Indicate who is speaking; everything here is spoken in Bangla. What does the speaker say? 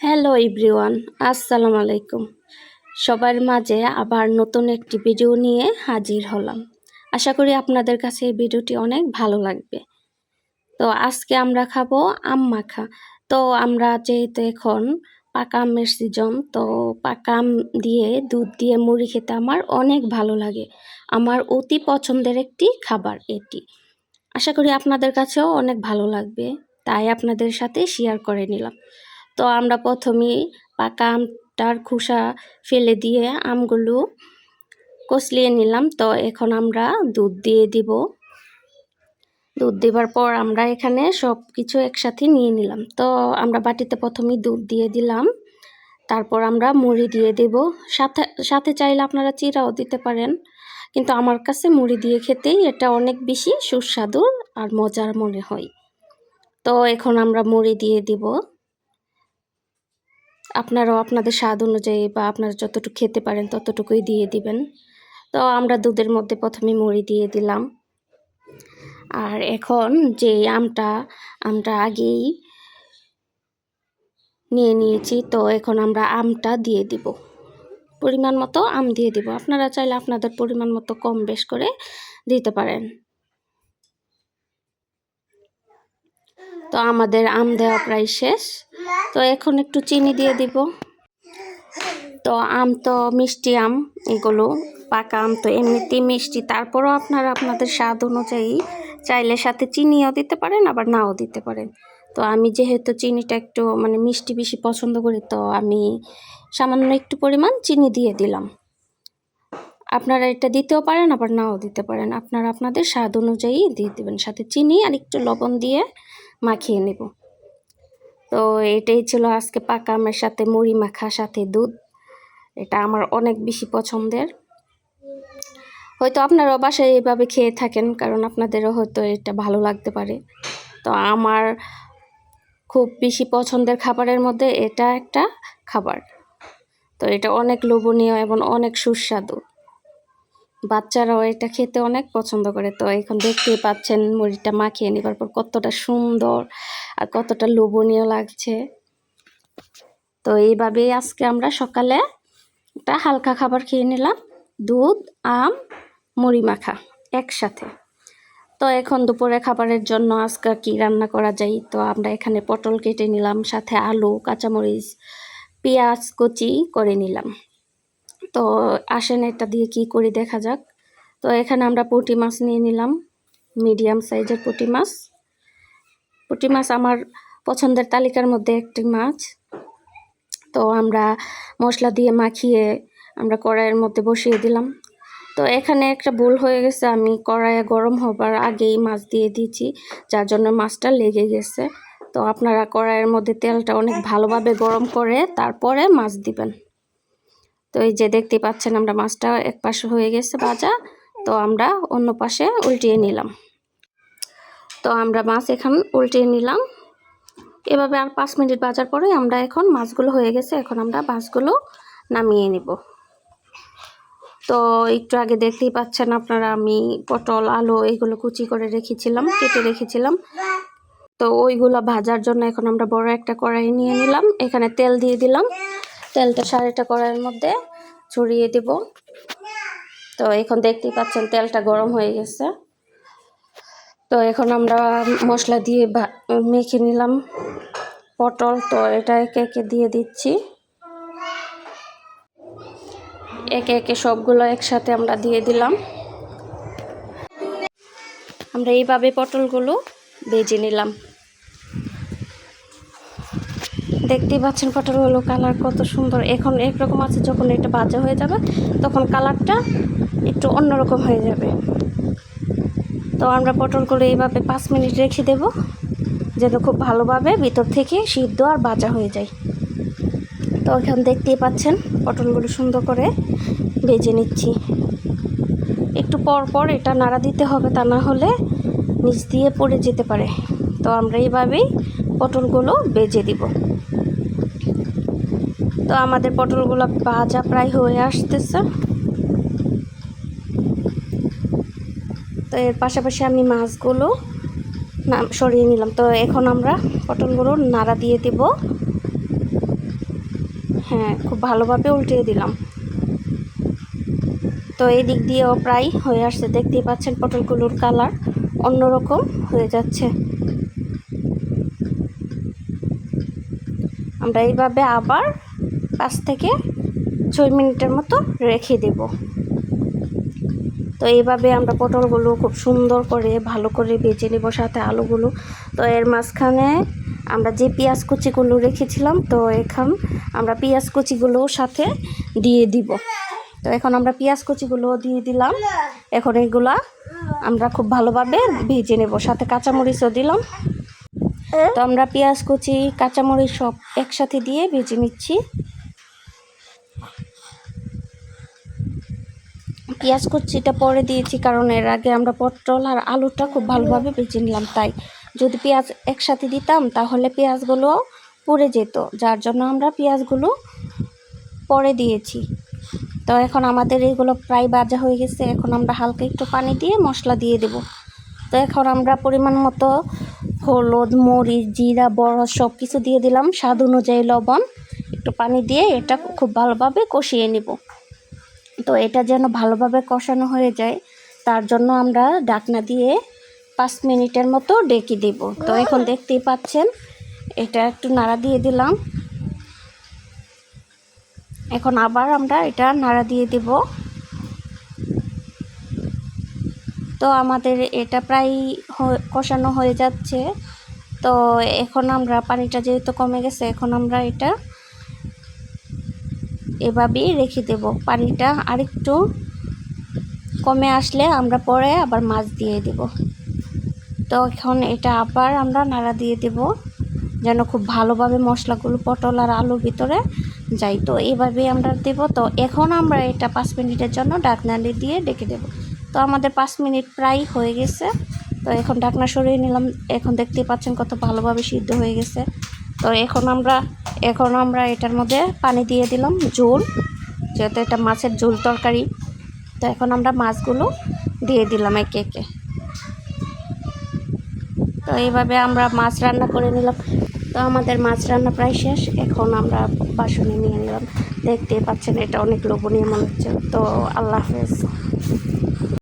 Speaker 1: হ্যালো এভরিওয়ান আসসালামু আলাইকুম সবার মাঝে আবার নতুন একটি ভিডিও নিয়ে হাজির হলাম। আশা করি আপনাদের কাছে এই ভিডিওটি অনেক ভালো লাগবে। তো আজকে আমরা খাব আম মাখা। তো আমরা যেহেতু এখন পাকা আমের সিজন তো পাকা আম দিয়ে, দুধ দিয়ে মুড়ি খেতে আমার অনেক ভালো লাগে। আমার অতি পছন্দের একটি খাবার এটি। আশা করি আপনাদের কাছেও অনেক ভালো লাগবে। তাই আপনাদের সাথে শেয়ার করে নিলাম। তো আমরা প্রথমেই পাকা আমটার খোসা ফেলে দিয়ে আমগুলো কচলিয়ে নিলাম। তো এখন আমরা দুধ দিয়ে দিব। দুধ দেবার পর আমরা এখানে সব কিছু একসাথে নিয়ে নিলাম। তো আমরা বাটিতে প্রথমেই দুধ দিয়ে দিলাম। তারপর আমরা মুড়ি দিয়ে দেব। সাথে সাথে চাইলে আপনারা চিরাও দিতে পারেন। কিন্তু আমার কাছে মুড়ি দিয়ে খেতেই এটা অনেক বেশি সুস্বাদু আর মজার মনে হয়। তো এখন আমরা মুড়ি দিয়ে দিব। আপনারাও আপনাদের স্বাদ অনুযায়ী বা আপনারা যতটুকু খেতে পারেন ততটুকুই দিয়ে দিবেন। তো আমরা দুধের মধ্যে প্রথমে মুড়ি দিয়ে দিলাম। আর এখন যে আমটা আমরা আগেই নিয়ে নিয়েছি, তো এখন আমরা আমটা দিয়ে দিব। পরিমাণ মতো আম দিয়ে দিব। আপনারা চাইলে আপনাদের পরিমাণ মতো কম বেশ করে দিতে পারেন। তো আমাদের আম দেওয়া প্রায় শেষ। তো এখন একটু চিনি দিয়ে দিব। তো আম তো মিষ্টি আম, এগুলো পাকা আম তো এমনিতেই মিষ্টি। তারপরও আপনারা আপনাদের স্বাদ অনুযায়ী চাইলে সাথে চিনিও দিতে পারেন, আবার নাও দিতে পারেন। তো আমি যেহেতু চিনিটা একটু মানে মিষ্টি বেশি পছন্দ করি, তো আমি সামান্য একটু পরিমাণ চিনি দিয়ে দিলাম। আপনারা এটা দিতেও পারেন, আবার নাও দিতে পারেন। আপনারা আপনাদের স্বাদ অনুযায়ী দিয়ে দেবেন। সাথে চিনি আর একটু লবণ দিয়ে মাখিয়ে নেব। তো এটাই ছিল আজকে পাকা আমের সাথে মুড়ি মাখা, সাথে দুধ। এটা আমার অনেক বেশি পছন্দের। হয়তো আপনারাও বাসায় এভাবে খেয়ে থাকেন, কারণ আপনাদেরও হয়তো এটা ভালো লাগতে পারে। তো আমার খুব বেশি পছন্দের খাবারের মধ্যে এটা একটা খাবার। তো এটা অনেক লোভনীয় এবং অনেক সুস্বাদু। বাচ্চারাও এটা খেতে অনেক পছন্দ করে। তো এখন দেখতেই পাচ্ছেন মুড়িটা মাখিয়ে নেবার পর কতটা সুন্দর আর কতটা লোভনীয় লাগছে। তো এইভাবেই আজকে আমরা সকালে একটা হালকা খাবার খেয়ে নিলাম, দুধ, আম, মুড়ি মাখা একসাথে। তো এখন দুপুরে খাবারের জন্য আজকে কি রান্না করা যায়? তো আমরা এখানে পটল কেটে নিলাম, সাথে আলু, কাঁচামরিচ, পেঁয়াজ কচি করে নিলাম। তো আসেন এটা দিয়ে কি করি দেখা যাক। তো এখানে আমরা পুঁটি মাছ নিয়ে নিলাম মিডিয়াম সাইজের পুঁটি মাছ। পুঁটি মাছ আমার পছন্দের তালিকার মধ্যে একটি মাছ। তো আমরা মশলা দিয়ে মাখিয়ে আমরা কড়াইয়ের মধ্যে বসিয়ে দিলাম। তো এখানে একটা ভুল হয়ে গেছে, আমি কড়াইয়ে গরম হবার আগেই মাছ দিয়ে দিয়েছি, যার জন্য মাছটা লেগে গেছে। তো আপনারা কড়াইয়ের মধ্যে তেলটা অনেক ভালোভাবে গরম করে তারপরে মাছ দিবেন। তো এই যে দেখতে পাচ্ছেন আমরা মাছটা এক পাশে হয়ে গেছে ভাজা, তো আমরা অন্য পাশে উল্টিয়ে নিলাম। তো আমরা মাছ এখন উল্টিয়ে নিলাম। এভাবে আর পাঁচ মিনিট বাজার পরে আমরা এখন মাছগুলো হয়ে গেছে, এখন আমরা মাছগুলো নামিয়ে নিব। তো একটু আগে দেখতেই পাচ্ছেন আপনারা, আমি পটল, আলু এইগুলো কুচি করে রেখেছিলাম, কেটে রেখেছিলাম। তো ওইগুলো ভাজার জন্য এখন আমরা বড় একটা কড়াই নিয়ে নিলাম, এখানে তেল দিয়ে দিলাম। তেলটা সাড়েটা কড়াইয়ের মধ্যে ছড়িয়ে দেব। তো এখন দেখতেই পাচ্ছেন তেলটা গরম হয়ে গেছে। তো এখন আমরা মশলা দিয়ে মেখে নিলাম পটল। তো এটা একে একে দিয়ে দিচ্ছি। একে একে সবগুলো একসাথে আমরা দিয়ে দিলাম। আমরা এইভাবে পটলগুলো ভেজে নিলাম। দেখতেই পাচ্ছেন পটলগুলো কালার কত সুন্দর। এখন একরকম আছে, যখন এটা বাজা হয়ে যাবে, তখন কালারটা একটু অন্যরকম হয়ে যাবে। তো আমরা পটলগুলো এইভাবে পাঁচ মিনিট রেখে দেব, যেন খুব ভালোভাবে ভিতর থেকে সিদ্ধ আর বাজা হয়ে যায়। তো এখন দেখতেই পাচ্ছেন পটলগুলো সুন্দর করে ভেজে নিচ্ছি। একটু পর পর এটা নাড়া দিতে হবে, তা না হলে নিচ দিয়ে পড়ে যেতে পারে। তো আমরা এইভাবেই পটলগুলো বেজে দিব। তো আমাদের পটলগুলো ভাজা প্রায় হয়ে আসতেছে। তো এর পাশাপাশি আমি মাছগুলো সরিয়ে নিলাম। তো এখন আমরা পটলগুলো নাড়া দিয়ে দেব। হ্যাঁ খুব ভালোভাবে উল্টিয়ে দিলাম। তো এই দিক দিয়েও প্রায় হয়ে আসছে। দেখতেই পাচ্ছেন পটলগুলোর কালার অন্যরকম হয়ে যাচ্ছে। আমরা এইভাবে আবার পাঁচ থেকে ছয় মিনিটের মতো রেখে দেব। তো এইভাবে আমরা পটলগুলো খুব সুন্দর করে, ভালো করে বেজে নেব সাথে আলুগুলো। তো এর মাঝখানে আমরা যে পেঁয়াজ কুচিগুলো রেখেছিলাম, তো এখন আমরা পেঁয়াজ কুচিগুলো সাথে দিয়ে দিব। তো এখন আমরা পেঁয়াজ কুচিগুলো দিয়ে দিলাম। এখন এগুলা আমরা খুব ভালোভাবে ভেজে নেব। সাথে কাঁচামরিচও দিলাম। তো আমরা পেঁয়াজ কুচি, কাঁচামরিচ সব একসাথে দিয়ে ভেজে নিচ্ছি। পেঁয়াজ কুচিটা পরে দিয়েছি, কারণ এর আগে আমরা পটল আর আলুটা খুব ভালোভাবে ভেজে নিলাম। তাই যদি পেঁয়াজ একসাথে দিতাম, তাহলে পেঁয়াজগুলো পুড়ে যেত, যার জন্য আমরা পেঁয়াজগুলো পরে দিয়েছি। তো এখন আমাদের এগুলো প্রায় ভাজা হয়ে গেছে, এখন আমরা হালকা একটু পানি দিয়ে মশলা দিয়ে দেব। তো এখন আমরা পরিমাণ মতো হলুদ, মরিচ, জিরা, বড় সব কিছু দিয়ে দিলাম। স্বাদ অনুযায়ী লবণ, একটু পানি দিয়ে এটা খুব ভালোভাবে কষিয়ে নিব। তো এটা যেন ভালোভাবে কষানো হয়ে যায়, তার জন্য আমরা ডাকনা দিয়ে পাঁচ মিনিটের মতো ডেকে দেব। তো এখন দেখতেই পাচ্ছেন, এটা একটু নাড়া দিয়ে দিলাম। এখন আবার আমরা এটা নাড়া দিয়ে দেব। তো আমাদের এটা প্রায় কষানো হয়ে যাচ্ছে। তো এখন আমরা পানিটা যেহেতু কমে গেছে, এখন আমরা এটা এভাবেই রেখে দেব। পানিটা আরেকটু কমে আসলে আমরা পরে আবার মাছ দিয়ে দেব। তো এখন এটা আবার আমরা নাড়া দিয়ে দেব, যেন খুব ভালোভাবে মশলাগুলো, পটল আর আলুর ভিতরে যাই তো এইভাবেই আমরা দেব। তো এখন আমরা এটা পাঁচ মিনিটের জন্য ডাকনালি দিয়ে ডেকে দেব। তো আমাদের পাঁচ মিনিট প্রায় হয়ে গেছে। তো এখন ডাকনা সরিয়ে নিলাম। এখন দেখতেই পাচ্ছেন কত ভালোভাবে সিদ্ধ হয়ে গেছে। তো এখন আমরা এখন আমরা এটার মধ্যে পানি দিয়ে দিলাম, ঝোল, যেহেতু এটা মাছের ঝোল তরকারি। তো এখন আমরা মাছগুলো দিয়ে দিলাম একে একে। তো এইভাবে আমরা মাছ রান্না করে নিলাম। তো আমাদের মাছ রান্না প্রায় শেষ। এখন আমরা বাসনে নিয়ে নিলাম। দেখতে পাচ্ছেন এটা অনেক লোভনীয় মনে হচ্ছে। তো আল্লাহ হাফেজ।